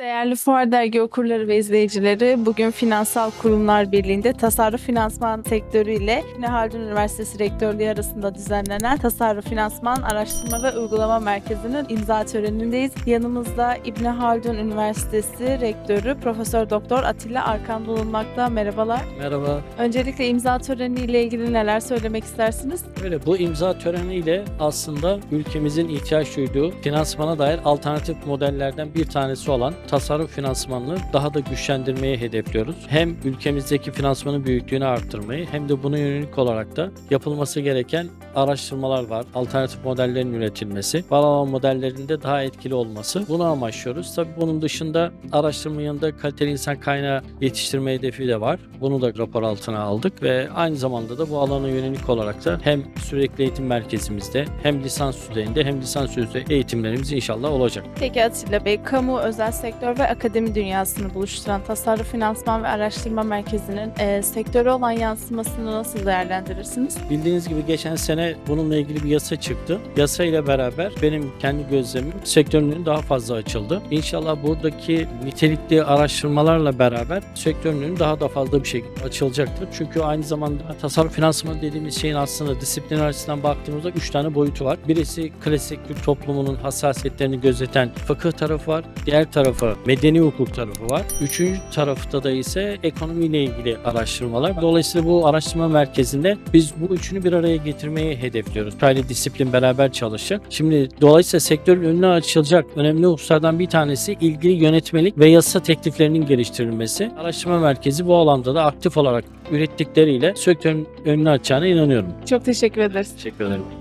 Değerli Fuar Dergi okurları ve izleyicileri, bugün Finansal Kurumlar Birliği'nde tasarruf finansman sektörü ile Yine Haldun Üniversitesi Rektörlüğü arasında düzenlenen Tasarruf Finansman Araştırma ve Uygulama Merkezi'nin imza törenindeyiz. Yanımızda İbni Haldun Üniversitesi Rektörü Profesör Doktor Atilla Arkan bulunmakta. Merhabalar. Merhaba. Öncelikle imza töreniyle ilgili neler söylemek istersiniz? Böyle bu imza töreniyle aslında ülkemizin ihtiyaç duyduğu finansmana dair alternatif modellerden bir tanesi olan tasarruf finansmanını daha da güçlendirmeyi hedefliyoruz. Hem ülkemizdeki finansmanın büyüklüğünü arttırmayı hem de buna yönelik olarak da yapılması gereken araştırmalar var. Alternatif modellerin üretilmesi, var olan modellerinde daha etkili olması. Bunu amaçlıyoruz. Tabii bunun dışında araştırma yanında kaliteli insan kaynağı yetiştirme hedefi de var. Bunu da rapor altına aldık ve aynı zamanda da bu alana yönelik olarak da hem sürekli eğitim merkezimizde hem lisans düzeyinde hem lisans üstü eğitimlerimiz inşallah olacak. Peki Atilla Bey, kamu, özel sektör ve akademi dünyasını buluşturan Tasarruf Finansman ve Araştırma Merkezi'nin e, sektöre olan yansımasını nasıl değerlendirirsiniz? Bildiğiniz gibi geçen sene bununla ilgili bir yasa çıktı. Yasa ile beraber benim kendi gözlemim sektörün önü daha fazla açıldı. İnşallah buradaki nitelikli araştırmalarla beraber sektörün önü daha da fazla bir şekilde açılacaktır. Çünkü aynı zamanda tasarruf finansmanı dediğimiz şeyin aslında disiplin açısından baktığımızda 3 tane boyutu var. Birisi klasik Türk toplumunun hassasiyetlerini gözeten fıkıh tarafı var. Diğer tarafı medeni hukuk tarafı var. Üçüncü tarafta da ise ekonomiyle ilgili araştırmalar. Dolayısıyla bu araştırma merkezinde biz bu üçünü bir araya hedefliyoruz. Paylı disiplin beraber çalışacak. Şimdi dolayısıyla sektörün önüne açılacak önemli hususlardan bir tanesi ilgili yönetmelik ve yasa tekliflerinin geliştirilmesi. Araştırma merkezi bu alanda da aktif olarak ürettikleriyle sektörün önünü açacağına inanıyorum. Çok teşekkür ederiz. Teşekkür ederim.